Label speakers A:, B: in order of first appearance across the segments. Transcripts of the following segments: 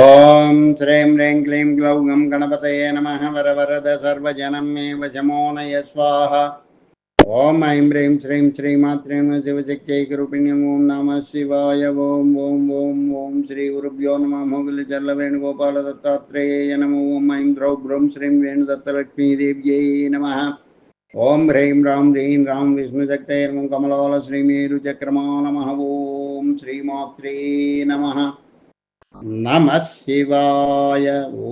A: ఓం శ్రీం హ్రీం క్లీం గ్లౌ గం గణపతయే నమ. వర వరద సర్వజనం మే వశమోనయ స్వాహ. ఓం ఐం హ్రీం శ్రీం శ్రీమాత్రేమ శివశక్తైకరూపిణ్యం ఓం నమ. శివాయ. ఓం ఓం ఓం ఓం శ్రీ గురుభ్యో నమ. మొగులి చల్ల వేణుగోపాల దత్తాత్రేయ నమ. ఓం ఐం ద్రౌ బ్రౌం శ్రీం వేణుదత్తలక్ష్మీదేవ్యై నమ. ఓం హ్రీం రాం హ్రీం రాం విష్ణుశక్తైర్మం కమలాల శ్రీమేరు చక్రమా నమ శివాయ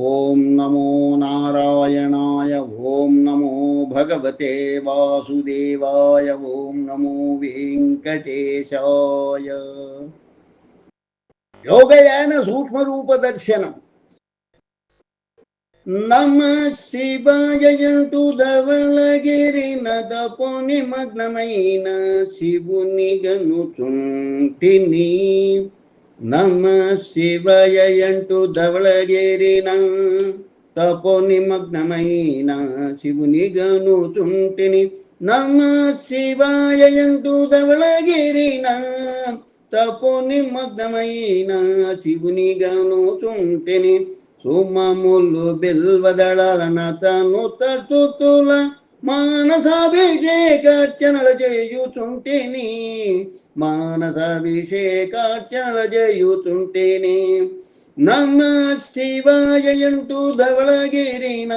A: ఓం నమో నారాయణాయ ఓం నమో భగవతే వాసుదేవాయ ఓం నమో వెంకటేశాయ యోగయాన సూక్ష్మరూప దర్శనం నమ శివాయ జంటు ధవళగిరి నదపో మగ్నమైన శివుని గనుచుంటిని నమ శివయ అంటూ ధవళగిరిన తపో నిమగ్నమైన శివుని గనుచుంటిని నమ శివాయ అంటూ ధవళగిరిన తపో నిమగ్నమైన శివుని గనుచుంటిని సుమములు బిల్వదళన తను తతుల మానసాభిషేకార్చనల చేయుచుంటిని మానసాభిషేకార్చనల చేయుచుంటేనే నమ శివాయ అంటూ ధవళగిరిన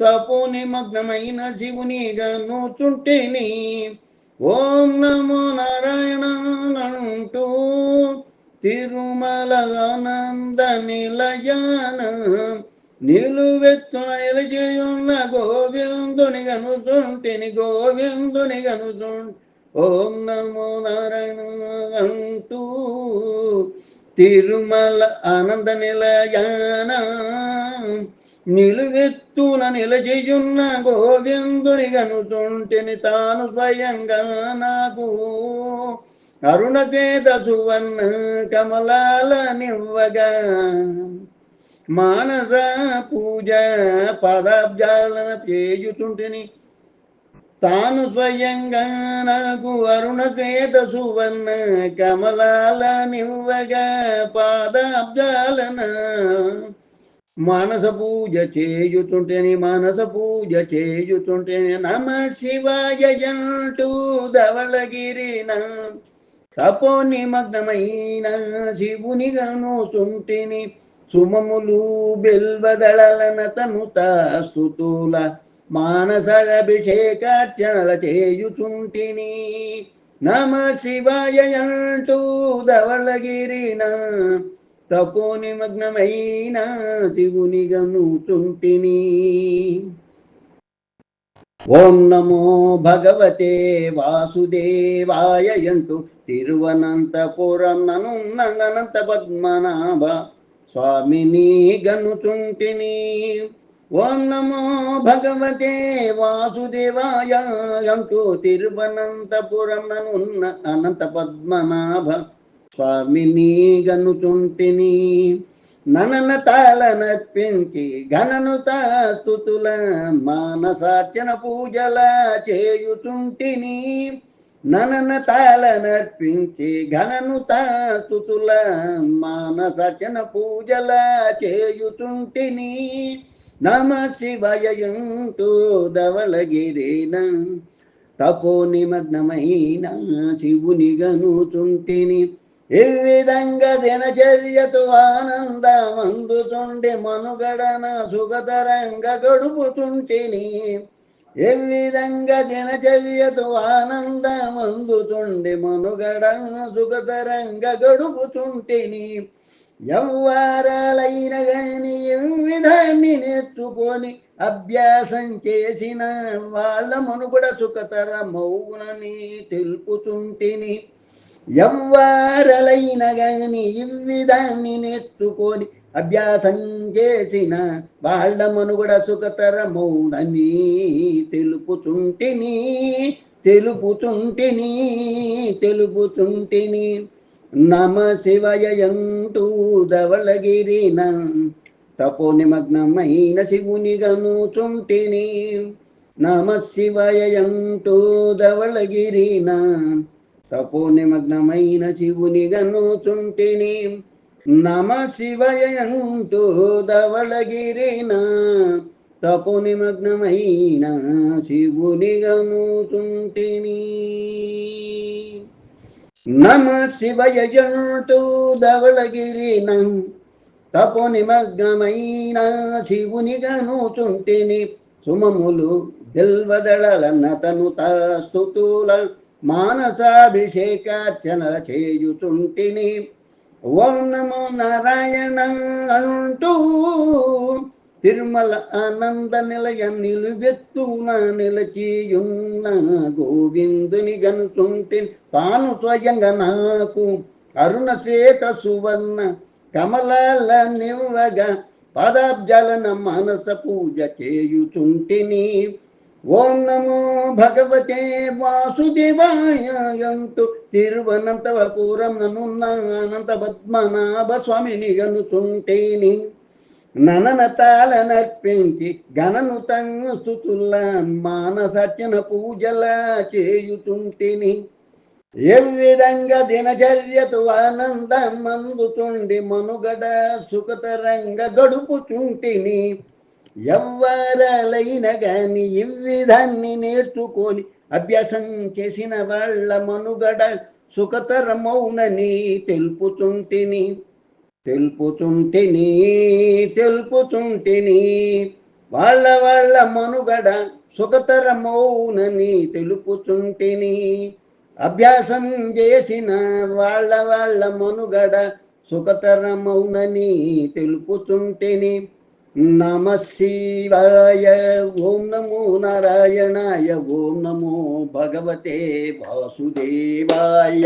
A: తపో నిమగ్నమైన శివునిగా గనుచుంటేని ఓం నమో నారాయణ అంటూ తిరుమల ఆనంద నిలయాన నిలువెత్తున నిలచేయున్న గోవిందుని గనుతుంటిని గోవిందుని గనుతుంటి. ఓం నమో నారాయణ అంటూ తిరుమల ఆనంద నిలయాన నిలువెత్తున నిలచేయున్న గోవిందుని గనుతుంటిని తాను స్వయంగా నాకు అరుణపేద సువర్ణ కమలాల నివ్వగా. మానస పూజ పదాబ్జాలన చేయుతుంటిని. తాను స్వయంగా నాకు అరుణ శ్వేత సువర్ణ కమలాల నివ్వగా పాదాబ్జాలన. మానస పూజ చేయుతుంటేని మానస పూజ చేయుతుంటేని. నమ శివాయ జంటూ ధవళగిరిన. తపో నిమగ్నమైన శివుని గనుతుంటిని సుమములు బిల్వదళలన తనుత స్థుతుల మానస నమ శివాయ అంటూ ధవళగిరిన తపో నిమగ్నమైన శివుని గనుచుంటిని ఓం నమో భగవతే వాసుదేవాయ అంటూ తిరువనంతపురం నను నంగనంత పద్మనాభ స్వామిని గనుచుంటిని. ఓం నమో భగవతే వాసుదేవాయ అంటూ తిరువనంతపురం ననున్న అనంత పద్మనాభ స్వామిని గనుచుంటిని. ననన తాళనర్పించి ఘనను తాస్తుతుల మానసార్చన పూజల చేయుచుంటిని. ననన తాళనర్పించి ఘనను తాస్తుతుల మానసచన పూజల చేయుతుంటిని నమ శివయంటూ ధవళగిరిన తపో నిమగ్నమైన శివుని గనుతుంటిని ఏ విధంగా దినచర్యతో ఆనందమందుతుండి మనుగడన సుగతరంగ గడుపుతుంటిని. ఏ విధంగా దినచర్యతో ఆనందమందుతుండే మనుగడను సుఖతరంగా గడుపుతుంటిని. ఎవ్వారాలైన గాని విధాన్ని నెత్తుకొని అభ్యాసం చేసిన వాళ్ళ మనుగడ సుఖతర మౌనని తెలుపుతుంటిని. ఎవ్వారలైన గాని ఇవ్విధాన్ని నెత్తుకొని అభ్యాసం చేసిన వాళ్ళ మనుగడ సుఖతరమౌనని తెలుపుతుంటిని తెలుపుతుంటిని తెలుపుతుంటిని. నమ శివయంటూ ధవళగిరిన తపో నిమగ్నమైన శివుని గనుతుంటిని నమ శివయంటూ ధవళగిరిన తపో నిమగ్నమైన శివుని గనుతుంటిని. నమ శివయంటూ ధవళగిరిన తపు నిమగ్నమైన శివుని గనుతుంటిని నమ శివయంటూ ధవళగిరిన తపు నిమగ్నమైన శివుని గనుతుంటిని సుమములు బిల్వదళలన్నతను స్తుతుల మానసాభిషేకార్చన చేయుతుంటిని ఓం నమో నారాయణ అంటూ తిరుమల ఆనంద నిలయ నిలువెత్తున నిలచియున్న గోవిందుని గనుతుంటి తాను స్వయంగా నాకు అరుణ శ్వేత సువర్ణ కమలాల నివ్వగా పదాబ్జాలన మానస పూజ చేయుచుంటిని ఓం నమో భగవతే వాసుదేవాయ అంటూ తిరువనంతపురం ననున్న అనంత పద్మనాభ స్వామిని గనుతుంటేని. నననతాల నర్పించి గణను తంగు స్థుతుల మానసర్చన పూజల చేయుతుంటిని. ఎవ్విధంగా దినచర్యతో ఆనందం అందుతుండి మనుగడ సుఖతరంగా గడుపుచుంటిని ఎవ్వరలైన గాని ఇవ్విధాన్ని నేర్చుకొని అభ్యాసం చేసిన వాళ్ళ మనుగడ సుఖతరమౌనని తెలుపుతుంటిని తెలుపుతుంటిని తెలుపుతుంటిని. వాళ్ళ వాళ్ళ మనుగడ సుఖతరమౌనని తెలుపుతుంటిని. అభ్యాసం చేసిన వాళ్ళ వాళ్ళ మనుగడ సుఖతరమౌనని తెలుపుతుంటిని. నమ శివాయ ఓం నమో నారాయణాయ ఓం నమో భగవతే వాసుదేవాయ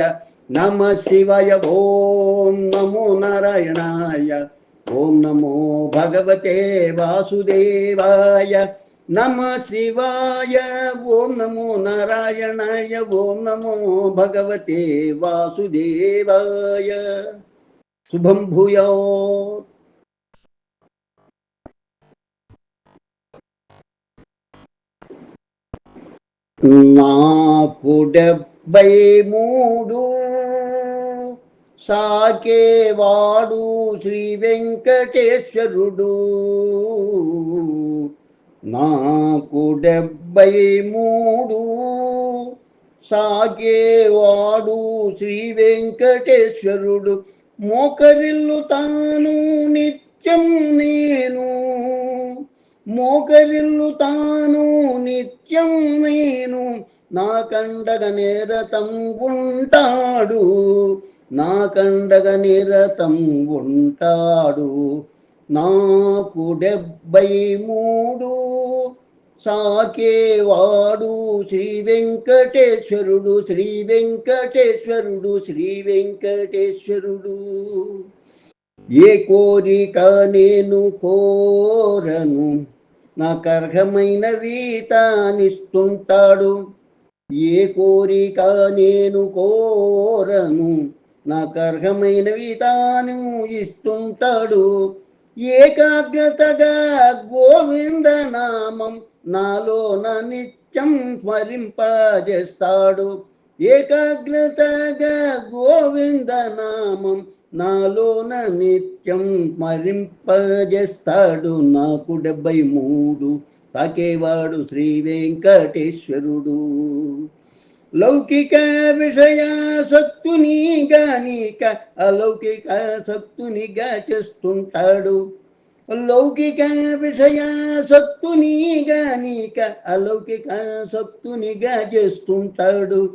A: నమ శివాయ ఓం నమో నారాయణాయ ఓం నమో భగవతే వాసుదేవాయ నమ శివాయ ఓం నమో నారాయణాయ ఓం నమో భగవతే వాసుదేవాయ శుభం భూయో నాకు డెబ్బై మూడు సాకేవాడు శ్రీ వెంకటేశ్వరుడు నాకు డెబ్బై మూడు సాగేవాడు శ్రీ వెంకటేశ్వరుడు మోకరిల్లు తాను నిత్యం నేను మోకరిల్లు తాను నిత్యం నేను. నా కండగ నిరతం ఉంటాడు. నా కండగ నిరతం ఉంటాడు. నాకు డెబ్బై మూడు. సాకేవాడు శ్రీ వెంకటేశ్వరుడు శ్రీ వెంకటేశ్వరుడు శ్రీ వెంకటేశ్వరుడు. ఏ కోరిక నేను కోరను. నాకర్హమైన అర్హమైనవి ఏ కోరిక నేను కోరను నాకర్హమైన అర్హమైనవి ఇస్తుంటాడు. ఏకాగ్రతగా గోవింద నామం నాలోన నిత్యం స్మరింపజేస్తాడు. ఏకాగ్రతగా గోవింద నామం నాలోన నిత్యం మరింపజేస్తాడు నాకు డెబ్బై మూడు. సాకేవాడు శ్రీ వెంకటేశ్వరుడు. లౌకిక విషయాసక్తుని గానిక అలౌకిక సక్తునిగా చేస్తుంటాడు. లౌకిక విషయాసక్తుని గానిక అలౌకిక సక్తునిగా చేస్తుంటాడు.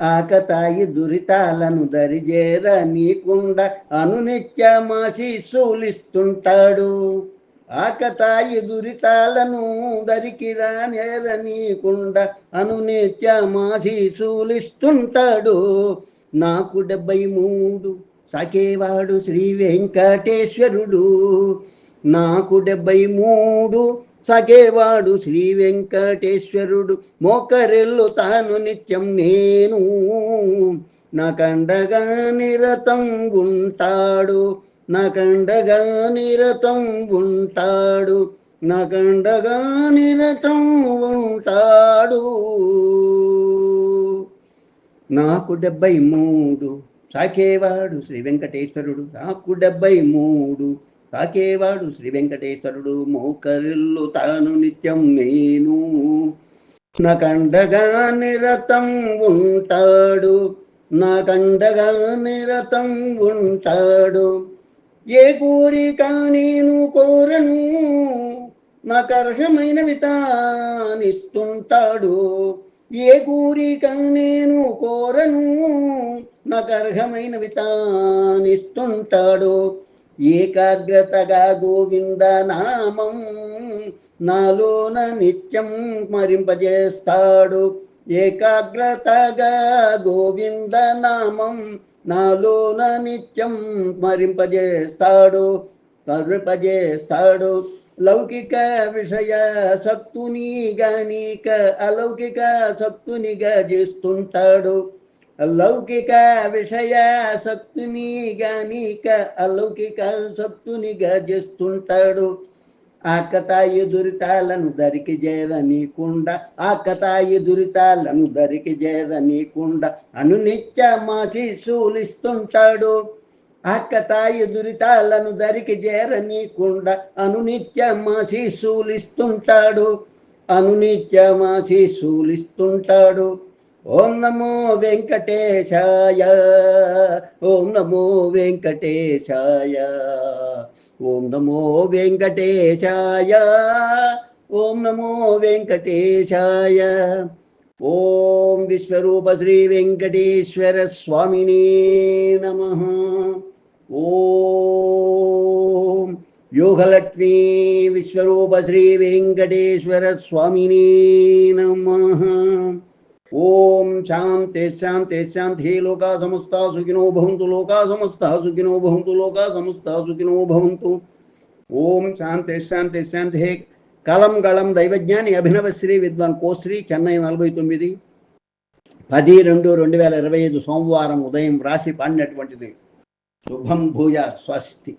A: ఆకతాయి దురితాలను దరిజేర నీకుండా అనునిత్యమాశీస్సులిస్తుంటాడు. ఆకతాయి దురితాలను దరికి రానేర నీకుండ అనునిత్యమాశీస్సులిస్తుంటాడు. నాకు డెబ్బై మూడు సాకేవాడు శ్రీ వెంకటేశ్వరుడు. నాకు డెబ్బై మూడు సగేవాడు శ్రీ వెంకటేశ్వరుడు. మోకరెల్లు తాను నిత్యం నేను. నాకండగా నిరతం ఉంటాడు నాకండగా నిరతం ఉంటాడు నాకండగా నిరతం ఉంటాడు నాకు డెబ్బై మూడు. సాకేవాడు శ్రీ వెంకటేశ్వరుడు. నాకు డెబ్బై మూడు. సాకేవాడు శ్రీ వెంకటేశ్వరుడు మోకరిల్లు తాను నిత్యం నేను. నాకండగా నిరతం ఉంటాడు. నాకండగా నిరతం ఉంటాడు. ఏ కోరిక నేను కోరను నాకు అర్హమైనవి తానిస్తుంటాడు. ఏ కోరిక నేను కోరను నాకు అర్హమైనవి తానిస్తుంటాడు. ఏకాగ్రతగా గోవింద నామం. నాలోన నిత్యం స్మరింపజేస్తాడు. ఏకాగ్రతగా గోవింద నామం. నాలోన నిత్యం స్మరింపజేస్తాడు. స్మరింపజేస్తాడు లౌకిక విషయ సక్తుని గానిక అలౌకిక సక్తునిగా చేస్తుంటాడు లౌకిక విషయ గనిక అలౌకిక అలౌకిక గజిస్తుంటాడు ఆ కథాయి దురితాలను దరికి చేరనీకుండా కథాయి దురితాలను దరికి చేరనీకుండా అనునిత్య ఆ కథాయి దురితాలను దరికి చేరనీకుండా అనునిత్య మాశీసులిస్తుంటాడు అనునిత్య మాశీసులిస్తుంటాడు ఓం నమో వెంకటేశాయ. ఓం నమో వెంకటేశాయ. ఓం నమో వెంకటేశాయ. ఓం నమో వెంకటేశాయ. ఓం విశ్వరూప శ్రీ వెంకటేశ్వర స్వామిని నమ. ఓం యోగలక్ష్మీ విశ్వరూప శ్రీ వెంకటేశ్వర స్వామిని నమ. ఓం శాంతి శాంతి శాంతి లోకా సమస్త సుఖినో భవంతు లోకా సమస్త సుఖినో భవంతు లోకా సమస్త సుఖినో భవంతు. ఓం శాంతి శాంతి శాంతి. కలం గళం దైవజ్ఞాని అభినవ శ్రీ విద్వాన్ కోశ్రీ చెన్నై నలభై తొమ్మిది. పది రెండు రెండు వేల ఇరవై ఐదు సోమవారం ఉదయం రాసి పాడినటువంటిది శుభం భూజ స్వస్తి.